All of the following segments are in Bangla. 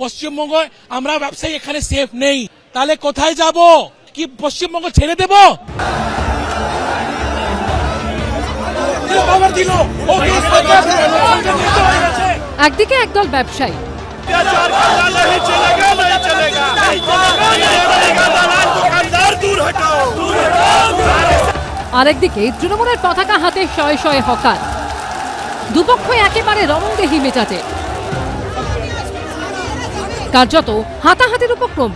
পশ্চিমবঙ্গ, আমরা ব্যবসায়ী এখানে সেফ নেই। তাহলে কোথায় যাব? কি পশ্চিমবঙ্গ ছেড়ে দেব? একদিকে একদল ব্যবসায়ী। আরেকদিকে তৃণমূলের পতাকা হাতে শয়ে শয়ে হকার। দুপক্ষই একেবারে রণদেহী মেজাজে। কার্যত হাতাহাতির উপক্রম।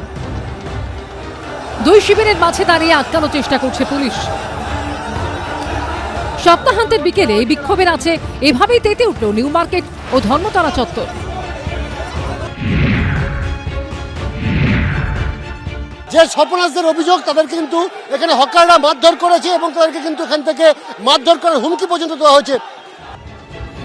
দুই শিবিরের মাঝে দাঁড়িয়ে আটকানোর চেষ্টা করছে পুলিশ। সপ্তাহান্তের বিকেলে বিক্ষোভের আছে এভাবেই তেতে উঠল নিউ মার্কেট ও ধর্মতলা চত্বর। যে সর্বনাশদের অভিযোগ, তাদেরকে কিন্তু এখানে হকাররা মারধর করেছে এবং তাদেরকে কিন্তু এখান থেকে মারধর করার হুমকি পর্যন্ত দেওয়া হয়েছে।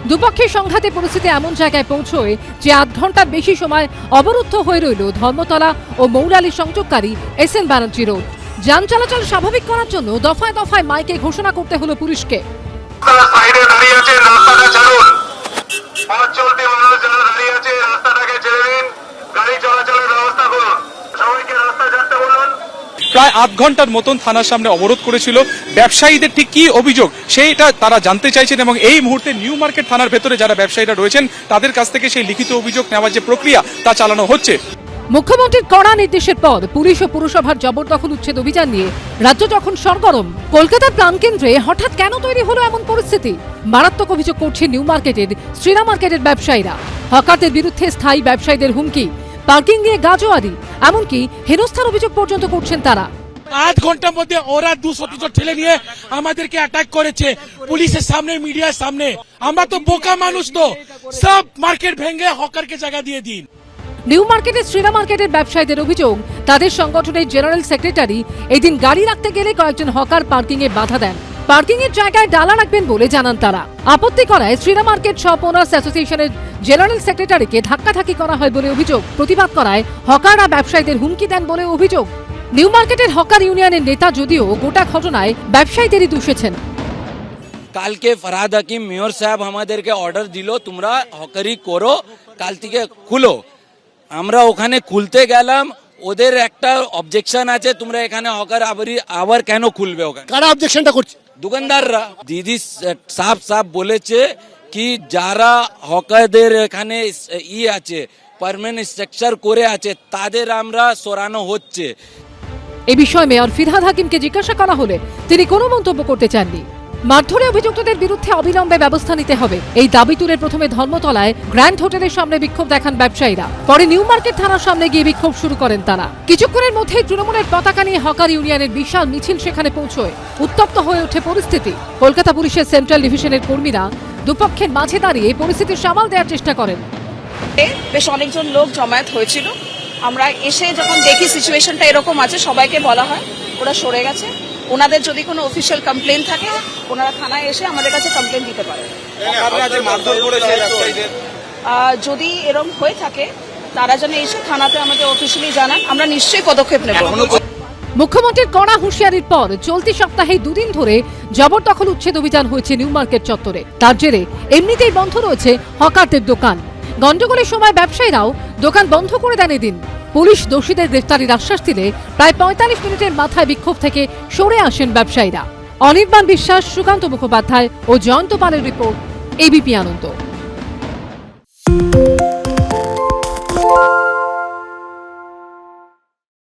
দুপক্ষের সংঘাতে পরিস্থিতি এমন জায়গায় পৌঁছয় যে আধ ঘণ্টা বেশি সময় অবরুদ্ধ হয়ে রইল ধর্মতলা ও মৌরালী সংযোগকারী এস এন ব্যানার্জি রোড। যান চলাচল স্বাভাবিক করার জন্য দফায় দফায় মাইকে ঘোষণা করতে হলো পুলিশকে। চলতি দাঁড়িয়ে আছে রাস্তাটাকে ছেড়ে দিন। গাড়ি ব্যবস্থা করুন সবাইকে রাস্তা ছাড়তে বলুন প্রায় আধ ঘণ্টার মতন থানার সামনে অবরোধ করেছিল। ব্যবসায়ীদের ঠিক কি অভিযোগ সেইটা তারা জানতে চাইছেন এবং এই মুহূর্তে নিউ মার্কেট থানার ভেতরে যারা ব্যবসায়ীরা রয়েছেন, তাদের কাছ থেকে সেই লিখিত অভিযোগ নেওয়ার যে প্রক্রিয়া, তা চালানো হচ্ছে। মুখ্যমন্ত্রীর কড়া নির্দেশের পর পুলিশ ও পুরসভার জবরদখল উচ্ছেদ অভিযান নিয়ে রাজ্য যখন সরগরম, কলকাতার প্রাণকেন্দ্রে হঠাৎ কেন তৈরি হলো এমন পরিস্থিতি? মারাত্মক অভিযোগ করছে নিউ মার্কেটের শ্রীরা মার্কেটের ব্যবসায়ীরা। হকারদের বিরুদ্ধে স্থায়ী ব্যবসায়ীদের হুমকি। পার্কিং নিয়ে গাজোয়ারি এমনকি হেনস্থার অভিযোগ পর্যন্ত করছেন তারা। আধ ঘণ্টার মধ্যে ওরা দুশো তিনশো ঠেলে নিয়ে আমাদেরকে অ্যাটাক করেছে পুলিশের সামনে মিডিয়ার সামনে। আমরা তো বোকা মানুষ তো। সব মার্কেট ভেঙে হকারকে জায়গা দিয়ে দিন। নিউ মার্কেটের শ্রীরা মার্কেটের ব্যবসায়ীদের অভিযোগ তাদের সংগঠনের জেনারেল সেক্রেটারি এদিন গাড়ি রাখতে গেলে কয়েকজন হকার পার্কিং এ বাধা দেন। পার্কিং এর জায়গায় ডালা রাখবেন বলে জানান তারা। আপত্তি করায় শ্রীরা মার্কেট শপ ওনার্স অ্যাসোসিয়েশনের জেনারেল সেক্রেটারিকে ধাক্কাধাক্কি করা হয় বলে অভিযোগ। প্রতিবাদ করায় হকাররা ব্যবসায়ীদের হুমকি দেন বলে অভিযোগ। নিউ মার্কেটের হকার ইউনিয়নের নেতা যদিও গোটা ঘটনায় ব্যবসায়ীদেরই দূষেছেন। কালকে ফরহাদ হাকিম মেয়র সাহেব আমাদেরকে অর্ডার দিল তোমরা হকারি করো কাল থেকে খুলো। আমরা ওখানে খুলতে গেলাম ওদের একটা অবজেকশন আছে তোমরা এখানে হকার আবারই আবার কেন খুলবে ওখানে? কারা অবজেকশনটা করছে? দোকানদাররা। দিদি সাফ সাফ বলেছে কি যারা হকারদের এখানে ই আছে পারমানেন্ট স্ট্রাকচার করে আছে, তাদের আমরা সরানো হচ্ছে। এ বিষয়ে মেয়র ফিরহাদ হাকিমকে জিজ্ঞাসা করা হলে তিনি কোনো মন্তব্য করতে চাননি। মারধরে অভিযুক্তদের বিরুদ্ধে অবিলম্বে ব্যবস্থা নিতে হবে। এই দাবি তুলে প্রথমে ধর্মতলায় গ্র্যান্ড হোটেলের সামনে বিক্ষোভ দেখান ব্যবসায়ীরা। পরে নিউ মার্কেট থানার সামনে গিয়ে বিক্ষোভ শুরু করেন তারা। কিছুক্ষণের মধ্যে তৃণমূলের পতাকা নিয়ে হকার ইউনিয়নের বিশাল মিছিল সেখানে পৌঁছয়। উত্তপ্ত হয়ে ওঠে পরিস্থিতি। কলকাতা পুলিশের সেন্ট্রাল ডিভিশনের কর্মীরা দুপক্ষের মাঝে দাঁড়িয়ে এই পরিস্থিতি সামাল দেওয়ার চেষ্টা করেন। বেশ অনেকজন লোক জমায়েত হয়েছিল। আমরা এসে যখন দেখি সিচুয়েশনটা এরকম আছে, সবাইকে বলা হয়, ওরা সরে গেছে। ওনাদের যদি কোনো অফিসিয়াল কমপ্লেন থাকে, ওনারা থানায় এসে আমাদের কাছে কমপ্লেন দিতে পারে যদি এরকম হয়ে থাকে, তারা যেন এসে থানাতে আমাদের অফিসিয়ালি জানান, আমরা নিশ্চয়ই পদক্ষেপ নেব। মুখ্যমন্ত্রীর কড়া হুঁশিয়ারির পর চলতি সপ্তাহে দুদিন ধরে জবরদখল উচ্ছেদ অভিযান হয়েছে নিউ মার্কেট চত্বরে। তার জেরে এমনিতেই বন্ধ রয়েছে হকারদের দোকান। গন্ডগোলের সময় ব্যবসায়ীরাও দোকান বন্ধ করে দেন এদিন। পুলিশ দোষীদের গ্রেফতারির আশ্বাস দিলে প্রায় পঁয়তাল্লিশ মিনিটের মাথায় বিক্ষোভ থেকে সরে আসেন ব্যবসায়ীরা। অনির্বাণ বিশ্বাস, সুকান্ত মুখোপাধ্যায় ও জয়ন্ত পালের রিপোর্ট, এবিপি আনন্দ।